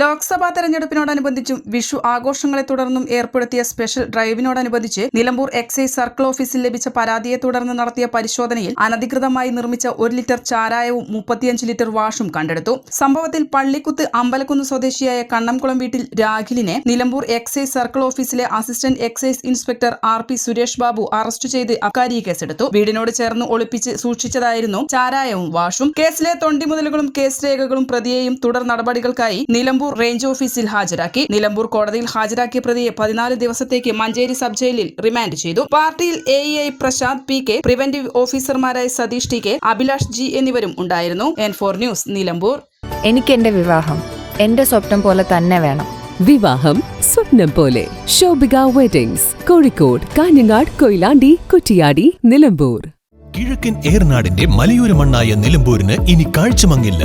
Lok Sabha തെരഞ്ഞെടുപ്പിനോടനുബന്ധിച്ചും Vishu ആഘോഷങ്ങളെ തുടർന്നും ഏർപ്പെടുത്തിയ സ്പെഷ്യൽ ഡ്രൈവിനോടനുബന്ധിച്ച് നിലമ്പൂർ എക്സൈസ് സർക്കിൾ ഓഫീസിൽ ലഭിച്ച പരാതിയെ തുടർന്ന് നടത്തിയ പരിശോധനയിൽ അനധികൃതമായി നിർമ്മിച്ച ഒരു ലിറ്റർ ചാരായവും മുപ്പത്തിയഞ്ച് ലിറ്റർ വാഷും കണ്ടെടുത്തു. സംഭവത്തിൽ പള്ളിക്കുത്ത് അമ്പലക്കുന്ന് സ്വദേശിയായ കണ്ണംകുളം വീട്ടിൽ രാഖിലിനെ നിലമ്പൂർ എക്സൈസ് സർക്കിൾ ഓഫീസിലെ assistant excise inspector R P Suresh Babu arrest ചെയ്ത് അക്കാരി കേസെടുത്തു. വീടിനോട് ചേർന്ന് ഒളിപ്പിച്ച് സൂക്ഷിച്ചതായിരുന്നു ചാരായവും വാഷും. കേസിലെ തൊണ്ടിമുതലുകളും കേസ് രേഖകളും പ്രതിയെയും തുടർ നടപടികൾക്കായി നിലമ്പൂർ റേഞ്ച് ഓഫീസിൽ ഹാജരാക്കി. നിലമ്പൂർ കോടതിയിൽ ഹാജരാക്കിയ പ്രതിയെ പതിനാല് ദിവസത്തേക്ക് മഞ്ചേരി സബ് ജയിലിൽ റിമാൻഡ് ചെയ്തു. പാർട്ടിയിൽ A I Prashanth P K preventive ഓഫീസർമാരായ Satheesh T K Abhilash G എന്നിവരും ഉണ്ടായിരുന്നു. N four news Nilambur. എനിക്ക് എന്റെ വിവാഹം എന്റെ സ്വപ്നം പോലെ തന്നെ വേണം. വിവാഹം സ്വപ്നം പോലെ. ശോഭിക വെഡിങ്സ് കോഴിക്കോട് കാഞ്ഞങ്ങാട് കൊയിലാണ്ടി കുറ്റിയാടി നിലമ്പൂർ. കിഴക്കൻ ഏർനാടിന്റെ മലയോര മണ്ണായ നിലമ്പൂരിന് ഇനി കാഴ്ചമങ്ങില്ല.